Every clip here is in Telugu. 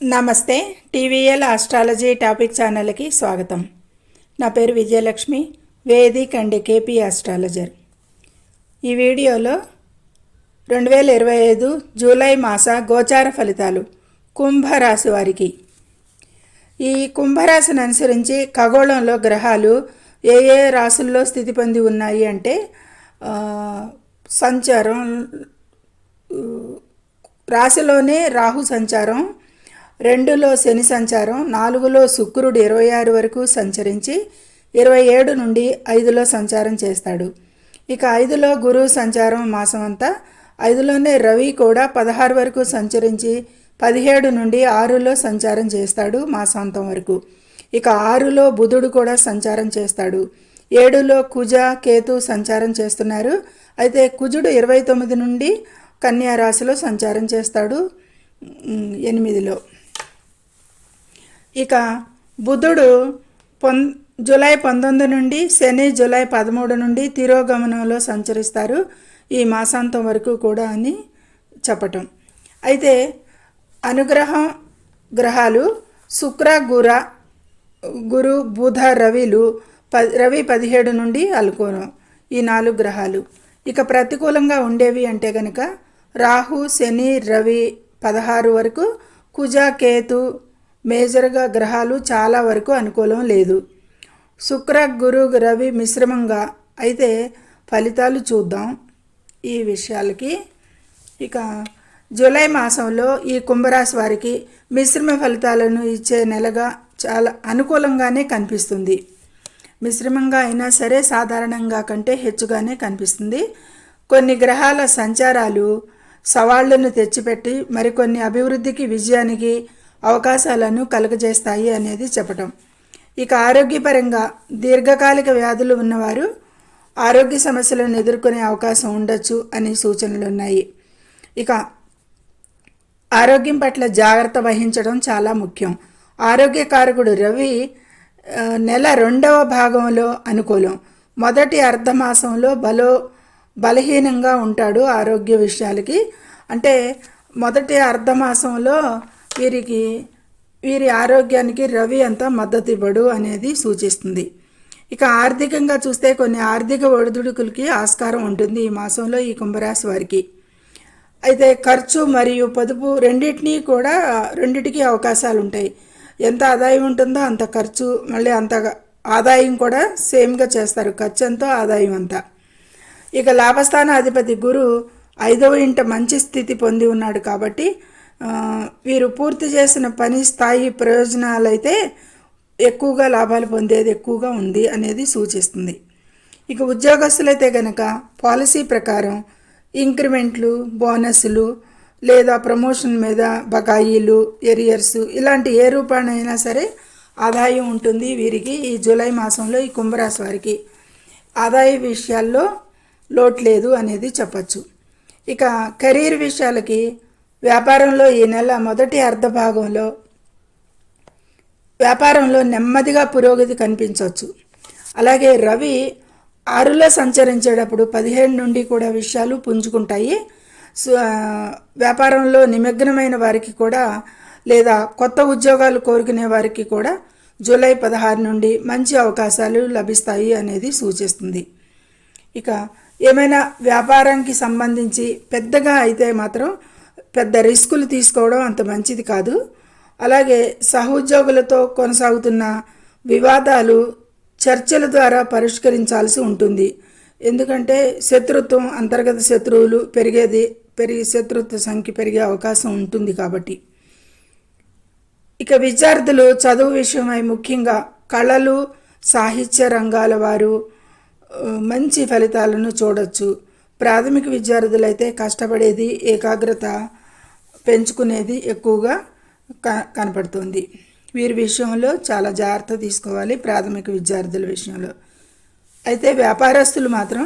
నమస్తే టీవీఎల్ ఆస్ట్రాలజీ టాపిక్ ఛానల్కి స్వాగతం. నా పేరు Vijayalakshmi Vedic and KP astrologer. ఈ వీడియోలో రెండు వేల ఇరవై ఐదు జూలై మాస గోచార ఫలితాలు కుంభరాశి వారికి. ఈ కుంభరాశిని అనుసరించి ఖగోళంలో గ్రహాలు ఏ ఏ రాశుల్లో స్థితి పొంది ఉన్నాయి అంటే సంచారం రాశిలోనే రాహు సంచారం రెండులో శని సంచారం నాలుగులో శుక్రుడు ఇరవై ఆరు వరకు సంచరించి ఇరవై ఏడు నుండి ఐదులో సంచారం చేస్తాడు. ఇక ఐదులో గురువు సంచారం మాసం అంతా ఐదులోనే రవి కూడా పదహారు వరకు సంచరించి పదిహేడు నుండి ఆరులో సంచారం చేస్తాడు మాసాంతం వరకు. ఇక ఆరులో బుధుడు కూడా సంచారం చేస్తాడు. ఏడులో కుజ కేతు సంచారం చేస్తున్నారు. అయితే కుజుడు ఇరవై తొమ్మిది నుండి కన్యా రాశిలో సంచారం చేస్తాడు. ఎనిమిదిలో. ఇక బుధుడు పొన్ జూలై పంతొమ్మిది నుండి శని జూలై పదమూడు నుండి తిరోగమనంలో సంచరిస్తారు. ఈ మాసాంతం వరకు కూడా అని చెప్పటం. అయితే అనుగ్రహం గ్రహాలు శుక్ర గుర గురు బుధ రవిలు ప రవి పదిహేడు నుండి అలుకోనం ఈ నాలుగు గ్రహాలు. ఇక ప్రతికూలంగా ఉండేవి అంటే కనుక రాహు శని రవి పదహారు వరకు కుజ కేతు మేజర్గా గ్రహాలు చాలా వరకు అనుకూలం లేదు. శుక్ర గురు రవి మిశ్రమంగా అయితే ఫలితాలు చూద్దాం. ఈ విషయాలకి ఇక జూలై మాసంలో ఈ కుంభరాశి వారికి మిశ్రమ ఫలితాలను ఇచ్చే నెలగా చాలా అనుకూలంగానే కనిపిస్తుంది. మిశ్రమంగా అయినా సరే సాధారణంగా కంటే హెచ్చుగానే కనిపిస్తుంది. కొన్ని గ్రహాల సంచారాలు సవాళ్ళను తెచ్చిపెట్టి మరికొన్ని అభివృద్ధికి విజయానికి అవకాశాలను కలుగజేస్తాయి అనేది చెప్పటం. ఇక ఆరోగ్యపరంగా దీర్ఘకాలిక వ్యాధులు ఉన్నవారు ఆరోగ్య సమస్యలను ఎదుర్కొనే అవకాశం ఉండొచ్చు అనే సూచనలు ఉన్నాయి. ఇక ఆరోగ్యం పట్ల జాగ్రత్త వహించడం చాలా ముఖ్యం. ఆరోగ్యకారకుడు రవి నెల రెండవ భాగంలో అనుకూలం. మొదటి అర్ధమాసంలో బలో బలహీనంగా ఉంటాడు ఆరోగ్య విషయాలకి. అంటే మొదటి అర్ధమాసంలో వీరికి వీరి ఆరోగ్యానికి రవి అంత మద్దతు ఇవ్వడు అనేది సూచిస్తుంది. ఇక ఆర్థికంగా చూస్తే కొన్ని ఆర్థిక ఒడిదుడుకులకి ఆస్కారం ఉంటుంది ఈ మాసంలో ఈ కుంభరాశి వారికి. అయితే ఖర్చు మరియు పొదుపు రెండింటినీ కూడా రెండిటికి అవకాశాలు ఉంటాయి. ఎంత ఆదాయం ఉంటుందో అంత ఖర్చు మళ్ళీ అంత ఆదాయం కూడా సేమ్గా చేస్తారు. ఖర్చు ఎంతో ఆదాయం అంతా. ఇక లాభస్థాన అధిపతి గురు ఐదవ ఇంట మంచి స్థితి పొంది ఉన్నాడు కాబట్టి వీరు పూర్తి చేసిన పని స్థాయి ప్రయోజనాలైతే ఎక్కువగా లాభాలు పొందేది ఎక్కువగా ఉంది అనేది సూచిస్తుంది. ఇక ఉద్యోగస్తులైతే గనక పాలసీ ప్రకారం ఇంక్రిమెంట్లు బోనస్లు లేదా ప్రమోషన్ మీద బకాయిలు ఎరియర్స్ ఇలాంటి ఏ రూపానైనా సరే ఆదాయం ఉంటుంది వీరికి ఈ జూలై మాసంలో ఈ కుంభరాశి వారికి. ఆదాయ విషయాల్లో లోటు లేదు అనేది చెప్పచ్చు. ఇక కెరీర్ విషయాలకి వ్యాపారంలో ఈ నెల మొదటి అర్ధభాగంలో వ్యాపారంలో నెమ్మదిగా పురోగతి కనిపించవచ్చు. అలాగే రవి ఆరులో సంచరించేటప్పుడు పదిహేను నుండి కూడా విషయాలు పుంజుకుంటాయి. వ్యాపారంలో నిమగ్నమైన వారికి కూడా లేదా కొత్త ఉద్యోగాలు కోరుకునే వారికి కూడా జూలై పదహారు నుండి మంచి అవకాశాలు లభిస్తాయి అనేది సూచిస్తుంది. ఇక ఏమైనా వ్యాపారానికి సంబంధించి పెద్దగా అయితే మాత్రం పెద్ద రిస్కులు తీసుకోవడం అంత మంచిది కాదు. అలాగే సహోద్యోగులతో కొనసాగుతున్న వివాదాలు చర్చల ద్వారా పరిష్కరించాల్సి ఉంటుంది. ఎందుకంటే శత్రుత్వం అంతర్గత శత్రువులు పెరిగేది పెరిగి శత్రుత్వ సంఖ్య పెరిగే అవకాశం ఉంటుంది కాబట్టి. ఇక విద్యార్థులు చదువు విషయమై ముఖ్యంగా కళలు సాహిత్య రంగాల వారు మంచి ఫలితాలను చూడొచ్చు. ప్రాథమిక విద్యార్థులైతే కష్టపడేది ఏకాగ్రత పెంచుకునేది ఎక్కువగా క కనపడుతుంది. వీరి విషయంలో చాలా జాగ్రత్త తీసుకోవాలి ప్రాథమిక విద్యార్థుల విషయంలో. అయితే వ్యాపారస్తులు మాత్రం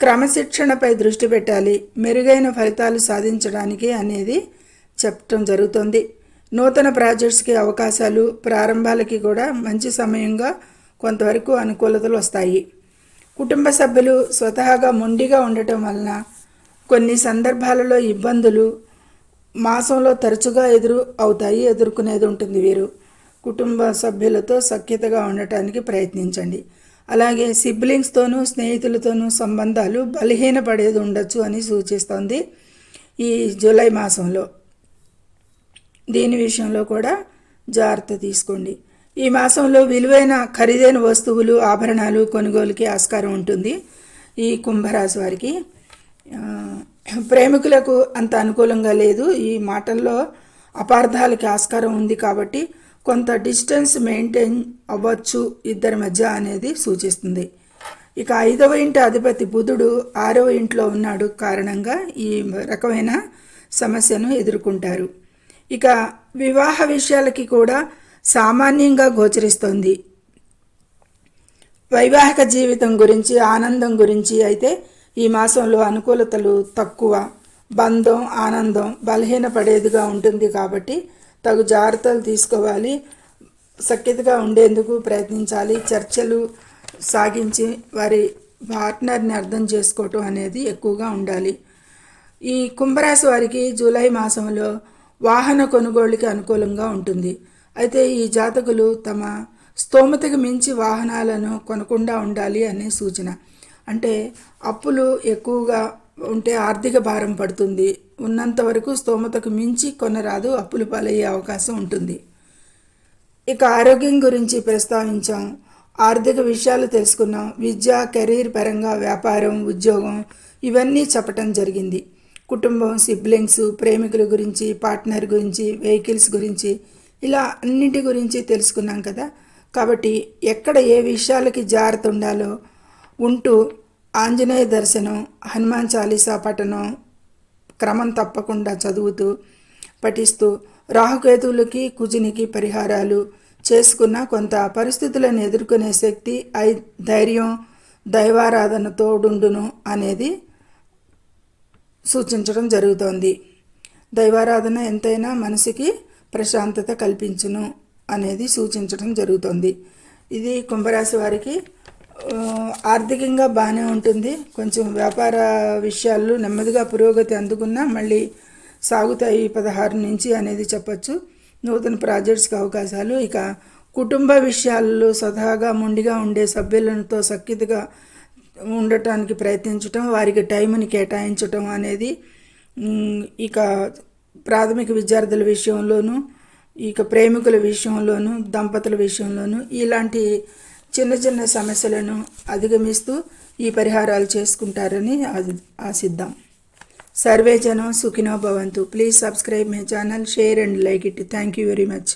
క్రమశిక్షణపై దృష్టి పెట్టాలి. మెరుగైన ఫలితాలు సాధించడానికి అనేది చెప్పడం జరుగుతుంది. నూతన ప్రాజెక్ట్స్కి అవకాశాలు ప్రారంభాలకి కూడా మంచి సమయంగా కొంతవరకు అనుకూలతలు వస్తాయి. కుటుంబ సభ్యులు స్వతహాగా మొండిగా ఉండటం వలన కొన్ని సందర్భాలలో ఇబ్బందులు మాసంలో తరచుగా ఎదురు అవుతాయి ఎదుర్కొనేది ఉంటుంది వీరు. కుటుంబ సభ్యులతో సఖ్యతగా ఉండటానికి ప్రయత్నించండి. అలాగే సిబ్లింగ్స్తోనూ స్నేహితులతోనూ సంబంధాలు బలహీనపడేది ఉండొచ్చు అని సూచిస్తోంది ఈ జూలై మాసంలో. దీని విషయంలో కూడా జాగ్రత్త తీసుకోండి. ఈ మాసంలో విలువైన ఖరీదైన వస్తువులు ఆభరణాలు కొనుగోలుకి ఆస్కారం ఉంటుంది ఈ కుంభరాశి వారికి. ప్రేమికులకు అంత అనుకూలంగా లేదు. ఈ మాటల్లో అపార్థాలకి ఆస్కారం ఉంది కాబట్టి కొంత డిస్టెన్స్ మెయింటైన్ అవ్వచ్చు ఇద్దరి మధ్య అనేది సూచిస్తుంది. ఇక ఐదవ ఇంటి అధిపతి బుధుడు ఆరవ ఇంట్లో ఉన్నాడు కారణంగా ఈ రకమైన సమస్యను ఎదుర్కొంటారు. ఇక వివాహ విషయాలకి కూడా సామాన్యంగా గోచరిస్తోంది. వైవాహిక జీవితం గురించి ఆనందం గురించి అయితే ఈ మాసంలో అనుకూలతలు తక్కువ బంధం ఆనందం బలహీనపడేదిగా ఉంటుంది కాబట్టి తగు జాగ్రత్తలు తీసుకోవాలి. సఖ్యతగా ఉండేందుకు ప్రయత్నించాలి. చర్చలు సాగించి వారి పార్ట్నర్ని అర్థం చేసుకోవటం అనేది ఎక్కువగా ఉండాలి. ఈ కుంభరాశి వారికి జూలై మాసంలో వాహన కొనుగోలుకి అనుకూలంగా ఉంటుంది. అయితే ఈ జాతకులు తమ స్తోమతకు మించి వాహనాలను కొనకుండా ఉండాలి అనే సూచన. అంటే అప్పులు ఎక్కువగా ఉంటే ఆర్థిక భారం పడుతుంది. ఉన్నంత వరకు స్తోమతకు మించి కొనరాదు అప్పులు పాలయ్యే అవకాశం ఉంటుంది. ఇక ఆరోగ్యం గురించి ప్రస్తావించాం. ఆర్థిక విషయాలు తెలుసుకున్నాం. విద్య కెరీర్ పరంగా వ్యాపారం ఉద్యోగం ఇవన్నీ చెప్పటం జరిగింది. కుటుంబం సిబ్లింగ్స్ ప్రేమికుల గురించి పార్ట్నర్ గురించి వెహికల్స్ గురించి ఇలా అన్నింటి గురించి తెలుసుకున్నాం కదా. కాబట్టి ఎక్కడ ఏ విషయాలకి జాగ్రత్త ఉండాలో ఉంటూ ఆంజనేయ దర్శనం హనుమాన్ చాలీసా పఠనం క్రమం తప్పకుండా చదువుతూ పఠిస్తూ రాహుకేతువులకి కుజునికి పరిహారాలు చేసుకున్న కొంత పరిస్థితులను ఎదుర్కొనే శక్తి ఐ ధైర్యం దైవారాధన తోడుండును అనేది సూచించడం జరుగుతోంది. దైవారాధన ఎంతైనా మనసుకి ప్రశాంతత కల్పించును అనేది సూచించడం జరుగుతుంది. ఇది కుంభరాశి వారికి ఆర్థికంగా బాగానే ఉంటుంది. కొంచెం వ్యాపార విషయాలు నెమ్మదిగా పురోగతి అందుకున్నా మళ్ళీ సాగుతాయి పదహారు నుంచి అనేది చెప్పచ్చు. నూతన ప్రాజెక్ట్స్కి అవకాశాలు ఇక కుటుంబ విషయాల్లో సదాగా మొండిగా ఉండే సభ్యులతో సఖ్యతగా ఉండటానికి ప్రయత్నించటం వారికి టైంని కేటాయించటం అనేది ఇక ప్రాథమిక విద్యార్థుల విషయంలోనూ ఇక ప్రేమికుల విషయంలోనూ దంపతుల విషయంలోనూ ఇలాంటి చిన్న చిన్న సమస్యలను అధిగమిస్తూ ఈ పరిహారాలు చేసుకుంటారని ఆశిద్దాం. సర్వే జనం సుఖినో భవంతు. Please subscribe my channel share and like it. Thank you very much.